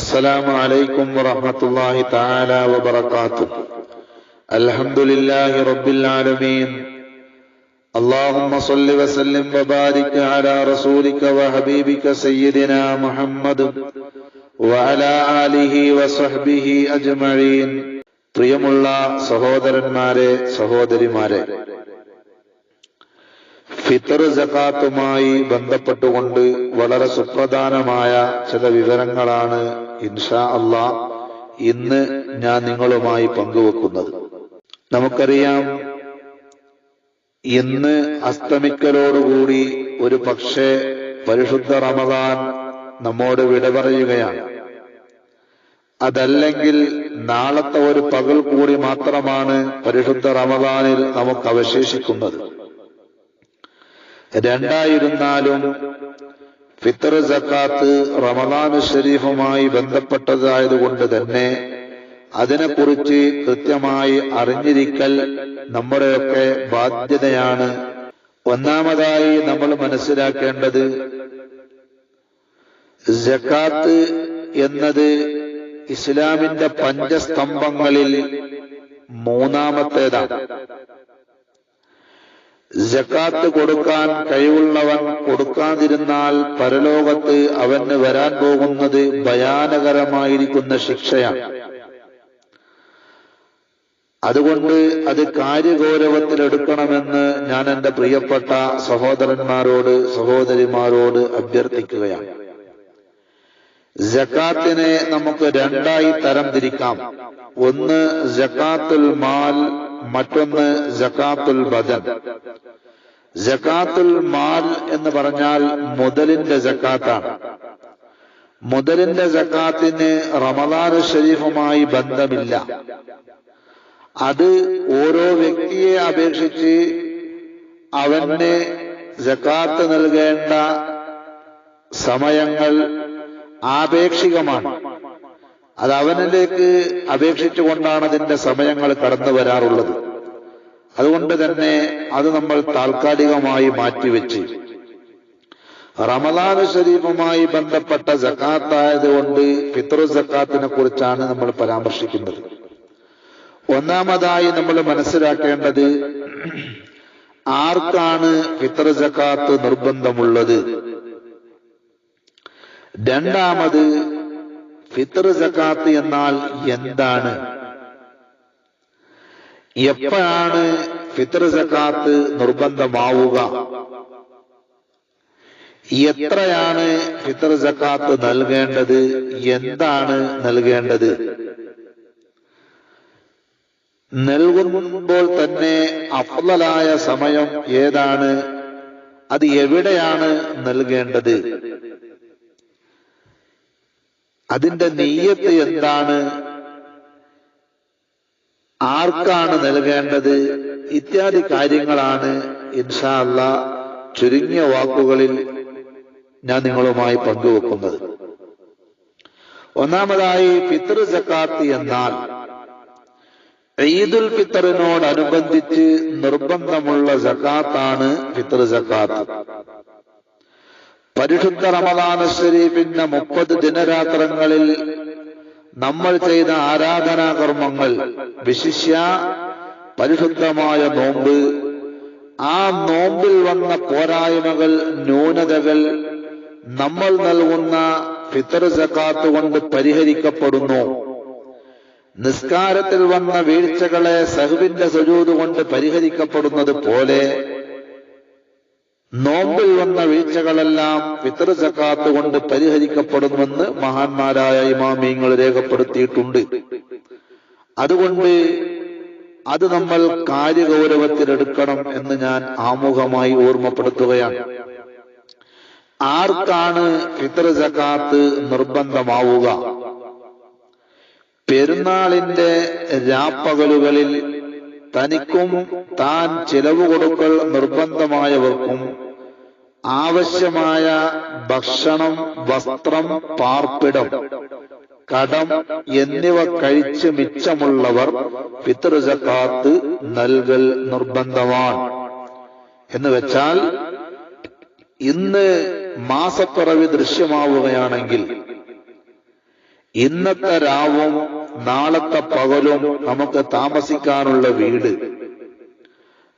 السلام عليكم ورحمة الله تعالى وبركاته الحمد لله رب العالمين اللهم صل وسلم وبارك على رسولك وحبيبك سيدنا محمد وعلى آله وصحبه أجمعين പ്രിയമുള്ള സഹോദരന്മാരെ സഹോദരിമാരെ ഫിത്തർ ജക്കാത്തുമായി ബന്ധപ്പെട്ടുകൊണ്ട് വളരെ സുപ്രധാനമായ ചില വിവരങ്ങളാണ് ഇൻഷാ അള്ളാ ഇന്ന് ഞാൻ നിങ്ങളുമായി പങ്കുവെക്കുന്നത്. നമുക്കറിയാം ഇന്ന് അസ്തമിക്കലോടുകൂടി ഒരു പക്ഷേ പരിശുദ്ധ റമദാൻ നമ്മോട് വിട പറയുകയാണ്. അതല്ലെങ്കിൽ നാളത്തെ ഒരു പകൽ കൂടി മാത്രമാണ് പരിശുദ്ധ റമദാനിൽ നമുക്ക് അവശേഷിക്കുന്നത്. രണ്ടായിരുന്നാലും ഫിത്തർ സക്കാത്ത് റമദാൻ ഷരീഫുമായി ബന്ധപ്പെട്ടതായതുകൊണ്ട് തന്നെ അതിനെക്കുറിച്ച് കൃത്യമായി അറിഞ്ഞിരിക്കൽ നമ്മുടെയൊക്കെ ബാധ്യതയാണ്. ഒന്നാമതായി നമ്മൾ മനസ്സിലാക്കേണ്ടത് ജക്കാത്ത് എന്നത് ഇസ്ലാമിന്റെ പഞ്ചസ്തംഭങ്ങളിൽ മൂന്നാമത്തേതാണ്. ജക്കാത്ത് കൊടുക്കാൻ കഴിവുള്ളവൻ കൊടുക്കാതിരുന്നാൽ പരലോകത്ത് അവന് വരാൻ പോകുന്നത് ഭയാനകരമായിരിക്കുന്ന ശിക്ഷയാണ്. അതുകൊണ്ട് അത് കാര്യഗൗരവത്തിലെടുക്കണമെന്ന് ഞാൻ എന്റെ പ്രിയപ്പെട്ട സഹോദരന്മാരോട് സഹോദരിമാരോട് അഭ്യർത്ഥിക്കുകയാണ്. ജക്കാത്തിനെ നമുക്ക് രണ്ടായി തരം തിരിക്കാം. ഒന്ന് ജക്കാത്തുൽ മാൽ മറ്റൊന്ന് ജക്കാത്തുൽ ബദൻ ജക്കാത്തുൽ മാൽ എന്ന് പറഞ്ഞാൽ മുതലിന്റെ ജക്കാത്താണ്. മുതലിന്റെ ജക്കാത്തിന് റമദാൻ ഷരീഫുമായി ബന്ധമില്ല. അത് ഓരോ വ്യക്തിയെ അപേക്ഷിച്ച് അവന് ജക്കാത്ത് നൽകേണ്ട സമയങ്ങൾ ആപേക്ഷികമാണ്. അത് അവനിലേക്ക് അപേക്ഷിച്ചുകൊണ്ടാണ് അതിന്റെ സമയങ്ങൾ കടന്നു വരാറുള്ളത്. അതുകൊണ്ട് തന്നെ അത് നമ്മൾ താൽക്കാലികമായി മാറ്റിവെച്ച്. റമദാൻ ഷരീഫുമായി ബന്ധപ്പെട്ട ജക്കാത്തായതുകൊണ്ട് ഫിത്രു ജക്കാത്തിനെ കുറിച്ചാണ് നമ്മൾ പരാമർശിക്കുന്നത്. ഒന്നാമതായി നമ്മൾ മനസ്സിലാക്കേണ്ടത് ആർക്കാണ് ഫിത്ര ജക്കാത്ത് നിർബന്ധമുള്ളത്? രണ്ടാമത് ഫിത്തർ ജക്കാത്ത് എന്നാൽ എന്താണ്? എപ്പോഴാണ് ഫിത്തർ ജക്കാത്ത് നിർബന്ധമാവുക? എത്രയാണ് ഫിത്തർ ജക്കാത്ത് നൽകേണ്ടത്? എന്താണ് നൽകേണ്ടത്? നൽകുമ്പോൾ തന്നെ അഫ്ലലായ സമയം ഏതാണ്? അത് എവിടെയാണ് നൽകേണ്ടത്? അതിന്റെ നെയ്യത്ത് എന്താണ്? ആർക്കാണ് നൽകേണ്ടത്? ഇത്യാദി കാര്യങ്ങളാണ് ഇൻഷാ അല്ല ചുരുങ്ങിയ വാക്കുകളിൽ ഞാൻ നിങ്ങളുമായി പങ്കുവെക്കുന്നത്. ഒന്നാമതായി ഫിത്തർ ജക്കാത്ത് എന്നാൽ ഈദുൽ ഫിത്തറിനോടനുബന്ധിച്ച് നിർബന്ധമുള്ള ജക്കാത്താണ് ഫിത്തർ ജക്കാത്ത് പരിശുദ്ധ റമദാന ഷരീഫിന്റെ മുപ്പത് ദിനരാത്രങ്ങളിൽ നമ്മൾ ചെയ്ത ആരാധനാകർമ്മങ്ങൾ വിശിഷ്യ പരിശുദ്ധമായ നോമ്പ്. ആ നോമ്പിൽ വന്ന പോരായ്മകൾ ന്യൂനതകൾ നമ്മൾ നൽകുന്ന ഫിത്തർ ജക്കാത്ത് കൊണ്ട് പരിഹരിക്കപ്പെടുന്നു. നിസ്കാരത്തിൽ വന്ന വീഴ്ചകളെ സഹുവിന്റെ സുജൂത് കൊണ്ട് പരിഹരിക്കപ്പെടുന്നത് പോലെ നോമ്പിൽ വന്ന വീഴ്ചകളെല്ലാം പിതൃ സക്കാത്ത് കൊണ്ട് പരിഹരിക്കപ്പെടുമെന്ന് മഹാന്മാരായ ഇമാമിയങ്ങൾ രേഖപ്പെടുത്തിയിട്ടുണ്ട്. അതുകൊണ്ട് അത് നമ്മൾ കാര്യഗൗരവത്തിലെടുക്കണം എന്ന് ഞാൻ ആമുഖമായി ഓർമ്മപ്പെടുത്തുകയാണ്. ആർക്കാണ് പിതൃ സക്കാത്ത് നിർബന്ധമാവുക? പെരുന്നാളിന്റെ രാപ്പകലുകളിൽ തനിക്കും താൻ ചിലവ് കൊടുക്കൽ നിർബന്ധമായവർക്കും ആവശ്യമായ ഭക്ഷണം വസ്ത്രം പാർപ്പിടം കടം എന്നിവ കഴിച്ച് മിച്ചമുള്ളവർ പിതൃജക്കാത്ത് ജക്കാത്ത് നൽകൽ നിർബന്ധമാണ് എന്ന് വെച്ചാൽ ഇന്ന് മാസപ്പിറവി ദൃശ്യമാവുകയാണെങ്കിൽ ഇന്നത്തെ രാവും നാളത്തെ പകലും നമുക്ക് താമസിക്കാനുള്ള വീട്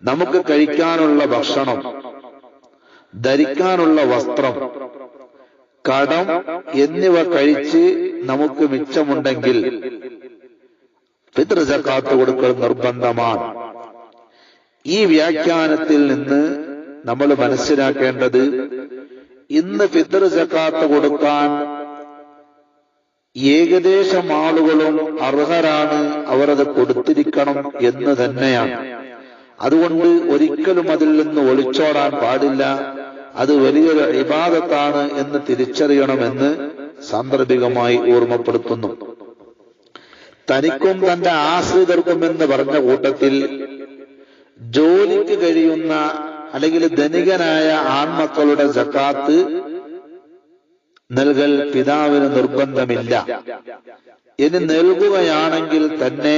നമുക്ക് കഴിക്കാനുള്ള ഭക്ഷണം ധരിക്കാനുള്ള വസ്ത്രം. കടം എന്നിവ കഴിച്ച് നമുക്ക് മിച്ചമുണ്ടെങ്കിൽ പിതൃജക്കാത്ത് കൊടുക്കൽ നിർബന്ധമാണ്. ഈ വ്യാഖ്യാനത്തിൽ നിന്ന് നമ്മൾ മനസ്സിലാക്കേണ്ടത് ഇന്ന് പിതൃജക്കാത്ത് ജക്കാത്ത് കൊടുക്കാൻ ഏകദേശം ആളുകളും അർഹരാണ് അവർ അത് കൊടുത്തിരിക്കണം എന്ന് തന്നെയാണ്. അതുകൊണ്ട് ഒരിക്കലും അതിൽ നിന്ന് ഒളിച്ചോടാൻ പാടില്ല. അത് വലിയൊരു ഇബാദത്താണ് എന്ന് തിരിച്ചറിയണമെന്ന് സാന്ദർഭികമായി ഓർമ്മപ്പെടുത്തുന്നു. തനിക്കും തന്റെ ആശ്രിതർക്കും എന്ന് പറഞ്ഞ കൂട്ടത്തിൽ ജോലിക്ക് കഴിയുന്ന അല്ലെങ്കിൽ ധനികനായ ആൺമക്കളുടെ ജക്കാത്ത് നൽകൽ പിതാവിന് നിർബന്ധമില്ല. ഇനി നൽകുകയാണെങ്കിൽ തന്നെ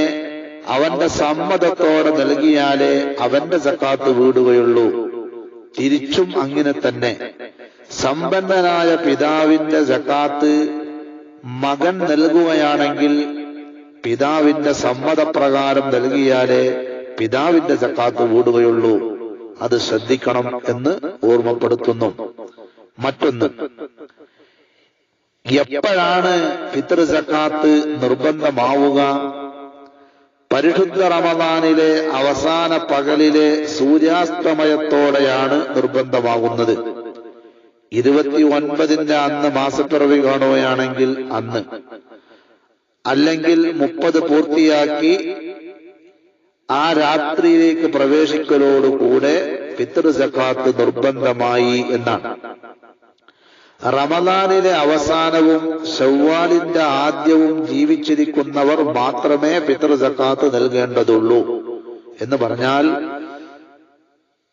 അവന്റെ സമ്മതത്തോടെ നൽകിയാലേ അവന്റെ സക്കാത്ത് വീടുകയുള്ളൂ. തിരിച്ചും അങ്ങനെ തന്നെ. സമ്പന്നനായ പിതാവിന്റെ ജക്കാത്ത് മകൻ നൽകുകയാണെങ്കിൽ പിതാവിന്റെ സമ്മതപ്രകാരം നൽകിയാലേ പിതാവിന്റെ ജക്കാത്ത് കൂടുകയുള്ളൂ. അത് ശ്രദ്ധിക്കണം എന്ന് ഓർമ്മപ്പെടുത്തുന്നു. മറ്റൊന്ന് എപ്പോഴാണ് ഫിത്തർ ജക്കാത്ത് നിർബന്ധമാവുക? പരിശുദ്ധ റമദാനിലെ അവസാന പകലിലെ സൂര്യാസ്തമയത്തോടെയാണ് നിർബന്ധമാകുന്നത്. ഇരുപത്തി ഒൻപതിന്റെ അന്ന് മാസപ്പിറവി കാണുകയാണെങ്കിൽ അന്ന്. അല്ലെങ്കിൽ മുപ്പത് പൂർത്തിയാക്കി ആ രാത്രിയിലേക്ക് പ്രവേശിക്കലോടുകൂടെ ഫിത്തർ ജക്കാത്ത് നിർബന്ധമായി എന്നാണ്. റമദാനിലെ അവസാനവും ഷവ്വാലിന്റെ ആദ്യവും ജീവിച്ചിരിക്കുന്നവർ മാത്രമേ പിതൃ ജക്കാത്ത് നൽകേണ്ടതുള്ളൂ എന്ന് പറഞ്ഞാൽ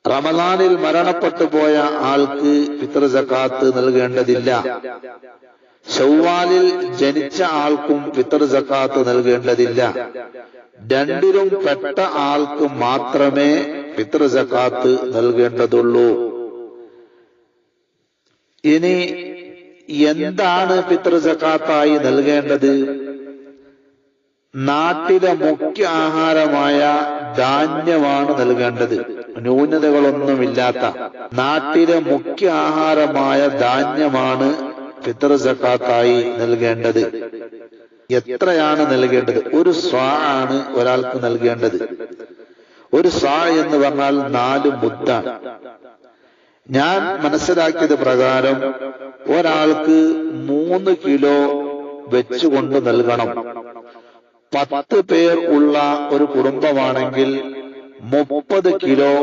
റമദാനിൽ മരണപ്പെട്ടു പോയ ആൾക്ക് പിതൃ ജക്കാത്ത് നൽകേണ്ടതില്ല. ഷവ്വാലിൽ ജനിച്ച ആൾക്കും പിതൃ ജക്കാത്ത് നൽകേണ്ടതില്ല. രണ്ടിലും പെട്ട ആൾക്ക് മാത്രമേ പിതൃ ജക്കാത്ത് നൽകേണ്ടതുള്ളൂ. ഇനി എന്താണ് പിതൃ സക്കാത്തായി നൽകേണ്ടത്? നാട്ടിലെ മുഖ്യ ആഹാരമായ ധാന്യമാണ് നൽകേണ്ടത്. ന്യൂനതകളൊന്നുമില്ലാത്ത നാട്ടിലെ മുഖ്യ ആഹാരമായ ധാന്യമാണ് പിതൃ സക്കാത്തായി നൽകേണ്ടത്. എത്രയാണ് നൽകേണ്ടത്? ഒരു സ്വാ ആണ് ഒരാൾക്ക് നൽകേണ്ടത്. ഒരു സ്വാ എന്ന് പറഞ്ഞാൽ നാല് മുദ്ദാണ് ഞാൻ മനസ്സിലാക്കിയത് പ്രകാരം ഒരാൾക്ക് മൂന്ന് കിലോ വെച്ചുകൊണ്ട് നൽകണം. പത്ത് പേർ ഉള്ള ഒരു കുടുംബമാണെങ്കിൽ മുപ്പത് കിലോ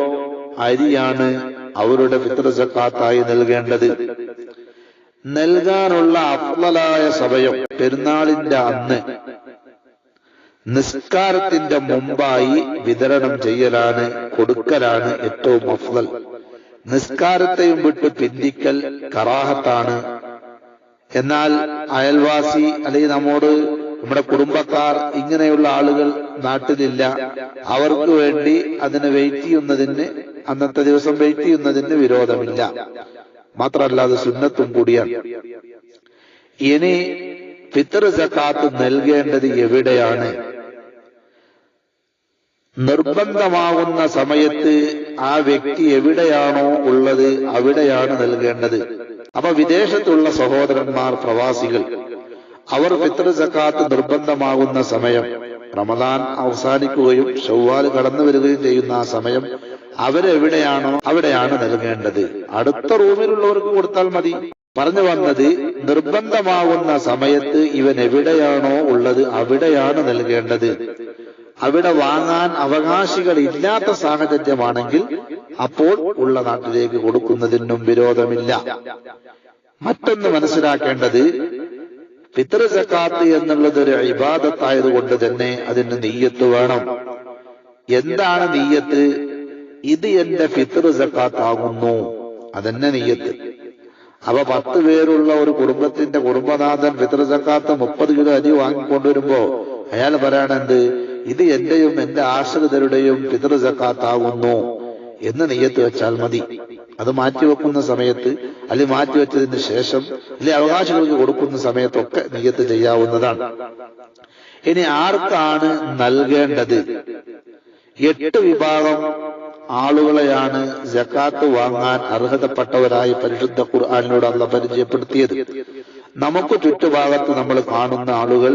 അരിയാണ് അവരുടെ പിതൃസക്കാത്തായി നൽകേണ്ടത്. നൽകാനുള്ള അഫ്ലലായ സമയം പെരുന്നാളിന്റെ അന്ന്. നിസ്കാരത്തിന്റെ മുമ്പായി വിതരണം ചെയ്യലാണ് കൊടുക്കലാണ് ഏറ്റവും അഫ്ലൽ. നിസ്കാരത്തെയും വിട്ട് പിന്തിക്കൽ കറാഹത്താണ്. എന്നാൽ അയൽവാസി അല്ലെങ്കിൽ നമ്മോട് നമ്മുടെ കുടുംബക്കാർ ഇങ്ങനെയുള്ള ആളുകൾ നാട്ടിലില്ല. അവർക്ക് വേണ്ടി അതിന് വെയിറ്റ് ചെയ്യുന്നതിന് അന്നത്തെ ദിവസം വെയിറ്റ് ചെയ്യുന്നതിന് വിരോധമില്ല. മാത്രമല്ല അത് സുന്നത്തും കൂടിയാണ്. ഇനി ഫിത്തർ സക്കാത്ത് നൽകേണ്ടത് എവിടെയാണ്? നിർബന്ധമാകുന്ന സമയത്ത് ആ വ്യക്തി എവിടെയാണോ ഉള്ളത് അവിടെയാണ് നൽകേണ്ടത്. അപ്പൊ വിദേശത്തുള്ള സഹോദരന്മാർ പ്രവാസികൾ അവർ ഫിത്ര സക്കാത്ത് നിർബന്ധമാകുന്ന സമയം റമദാൻ അവസാനിക്കുകയും ഷവ്വാൽ കടന്നു വരികയും ചെയ്യുന്ന ആ സമയം അവരെവിടെയാണോ അവിടെയാണ് നൽകേണ്ടത്. അടുത്ത റൂമിലുള്ളവർക്ക് കൊടുത്താൽ മതി. പറഞ്ഞു വന്നത് നിർബന്ധമാകുന്ന സമയത്ത് ഇവൻ എവിടെയാണോ ഉള്ളത് അവിടെയാണ് നൽകേണ്ടത്. അവിടെ വാങ്ങാൻ അവകാശികൾ ഇല്ലാത്ത സാഹചര്യമാണെങ്കിൽ അപ്പോൾ ഉള്ള നാട്ടിലേക്ക് കൊടുക്കുന്നതിനും വിരോധമില്ല. മറ്റൊന്ന് മനസ്സിലാക്കേണ്ടത് ഫിത്ര സക്കാത്ത് എന്നുള്ളത് ഒരു ഇബാദത്തായതുകൊണ്ട് തന്നെ അതിന് നെയ്യത്ത് വേണം. എന്താണ് നെയ്യത്ത്? ഇത് എന്റെ ഫിത്ര സക്കാത്ത് ആകുന്നു അതെന്നെ നെയ്യത്ത്. അപ്പൊ പത്ത് പേരുള്ള ഒരു കുടുംബത്തിന്റെ കുടുംബനാഥൻ ഫിത്ര സക്കാത്ത് മുപ്പത് കിലോ അരി വാങ്ങിക്കൊണ്ടുവരുമ്പോ അയാൾ പറയാണെന്ത് ഇത് എന്റെയും എന്റെ ആശ്രിതരുടെയും പിതൃ സക്കാത്താകുന്നു എന്ന് നെയ്യത്ത് വെച്ചാൽ മതി. അത് മാറ്റിവെക്കുന്ന സമയത്ത് അല്ലെങ്കിൽ മാറ്റിവെച്ചതിന് ശേഷം അല്ലെ അവകാശങ്ങൾക്ക് കൊടുക്കുന്ന സമയത്തൊക്കെ നെയ്യത്ത് ചെയ്യാവുന്നതാണ്. ഇനി ആർക്കാണ് നൽകേണ്ടത്? എട്ട് വിഭാഗം ആളുകളെയാണ് ജക്കാത്ത് വാങ്ങാൻ അർഹതപ്പെട്ടവരായി പരിശുദ്ധ ഖുർആാനിലൂടെ അല്ല പരിചയപ്പെടുത്തിയത്. നമുക്ക് ചുറ്റുഭാഗത്ത് നമ്മൾ കാണുന്ന ആളുകൾ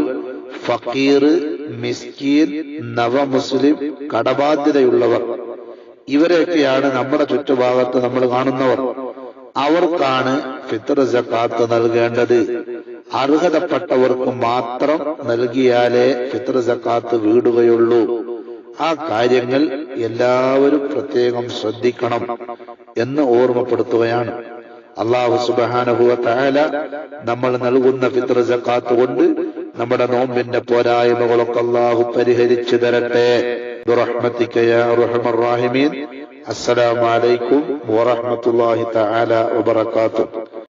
ഫക്കീർ മിസ്കീൻ നവമുസ്ലിം കടബാധ്യതയുള്ളവർ. ഇവരെയൊക്കെയാണ് നമ്മുടെ ചുറ്റുഭാഗത്ത് നമ്മൾ കാണുന്നവർ. അവർക്കാണ് ഫിത്ര ജക്കാത്ത് നൽകേണ്ടത്. അർഹതപ്പെട്ടവർക്ക് മാത്രം നൽകിയാലേ ഫിത്ര ജക്കാത്ത് വീടുകയുള്ളൂ. ആ കാര്യങ്ങൾ എല്ലാവരും പ്രത്യേകം ശ്രദ്ധിക്കണം എന്ന് ഓർമ്മപ്പെടുത്തുകയാണ്. അള്ളാഹു സുബാനുഭവ നമ്മൾ നൽകുന്ന ഫിത്ര ജക്കാത്ത് കൊണ്ട് നമ്മുടെ നോമ്പിന്റെ പോരായ്മകളൊക്കെ അള്ളാഹു പരിഹരിച്ചു തരട്ടെ. അസ്സലാമലൈക്കും വറഹമത്തല്ലാഹി തആല വബറകാതുഹു.